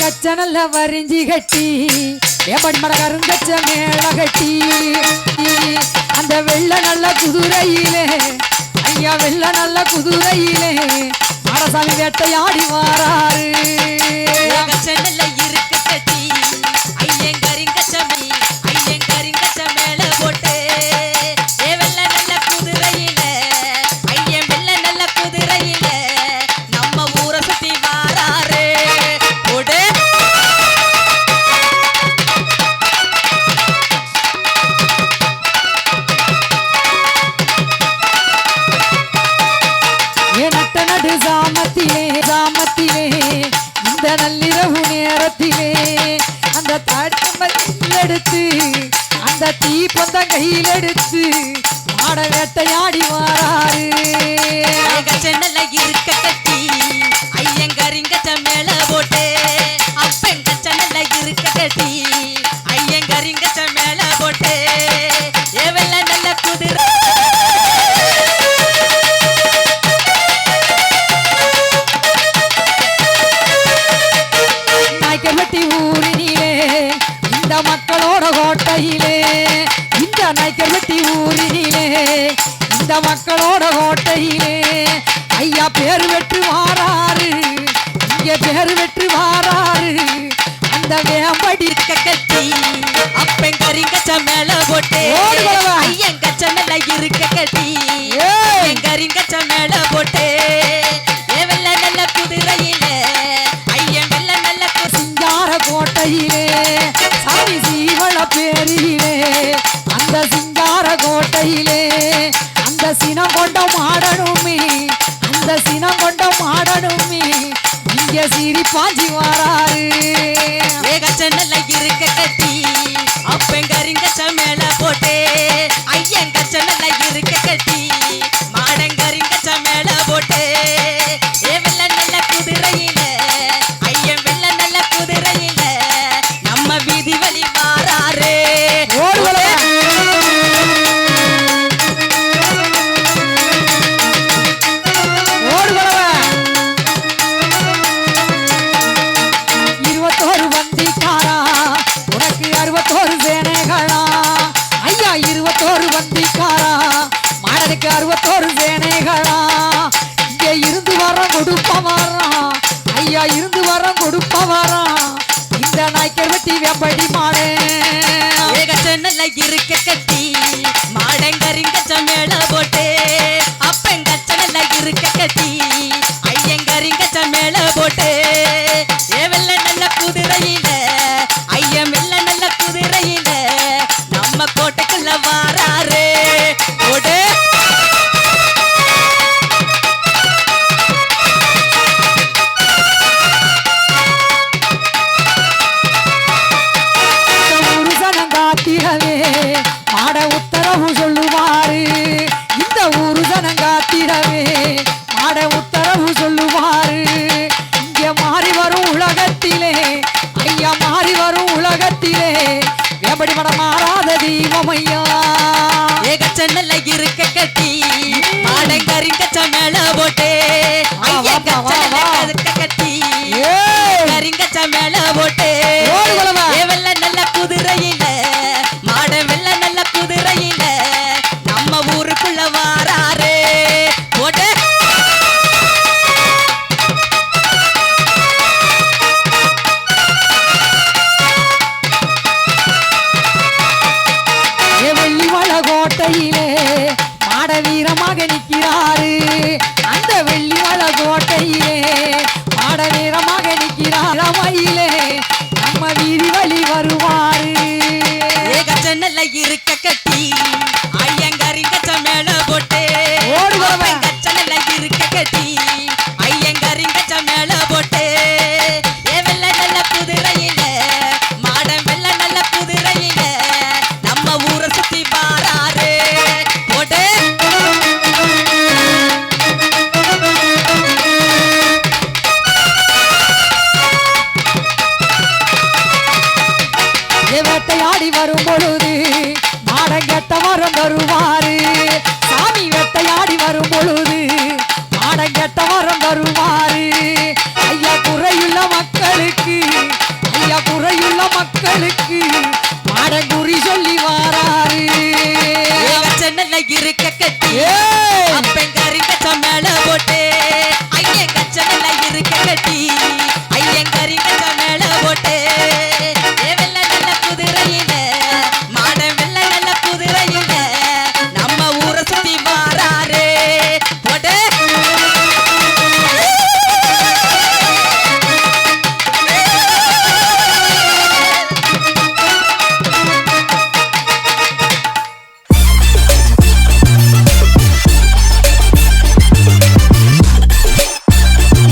கச்சனல்ல நல்ல வரிஞ்சி கட்டி ஏப்படி மட கருங்கச்ச மேல கட்டி. அந்த வெள்ள நல்ல குதிரையிலே ஐயா வெள்ள நல்ல குதிரையிலே மாடசாமி வேட்டையாடி வாராரு. எடுத்து அந்த தீ பொந்த கையில் எடுத்து மாட வேட்டையாடி வாராரு. சென்னல்ல இருக்க கட்டி ஐயங்கரிங்க கரிங்கச்ச நாய்க்கம்பட்டி ஊரினிலே இந்த மக்களோட கோட்டையிலே ஐயா பேர் வெற்றி வாராரு இங்க பேர் வெற்றி வாராரு அந்த வேம்படி கட்டி அப்பன் கரிங்கச்ச மேல போட்டு. ஐயன் கச்சனல்ல இருக்க கட்டி கரிங்கச்ச மேல போட்டு நல்ல குதிரையில சினம் கொண்ட மாடணுமே அந்த சினம் கொண்ட மாடணுமே இங்க சிரி பாஞ்சி வாராரு ஏகச்சனல்ல இருக்க கட்டி. அப்பன் கரிங்கச்ச மேல மாடனுக்கு அறுபத்தோரு சேனைகளா? இங்க இருந்து வரம் கொடுப்பவாரா? ஐயா இருந்து வரம் கொடுப்ப இந்த நாய்க்கர் வெட்டி வெம்படி மாடே. ஏகச்சனல்ல இருக்க உலகத்திலே எப்படி மட மாறாத தெய்வம் ஐயா? ஏகச்சனல்ல இருக்க கட்டி மாடன் கரிங்கச்ச மேல போட்டு. வா, கோட்டையிலே மாட வீரமாக நிற்கிறாரு. அந்த வெள்ளி மல கோட்டையிலே மாட வீரமாக நிற்கிறார். அவையிலே நம்ம வீதி வழி வருவாரு. இருக்க கட்டி வேட்டையாடி வரும் பொழுது மாடங்கெட்ட வரம் வருவாரு சாமி வேட்டையாடி வரும் பொழுது மாடங்கெட்ட வரம் வருவாரு ஐயா குறையுள்ள மக்களுக்கு ஐயா குறையுள்ள மக்களுக்கு மாடங்குறை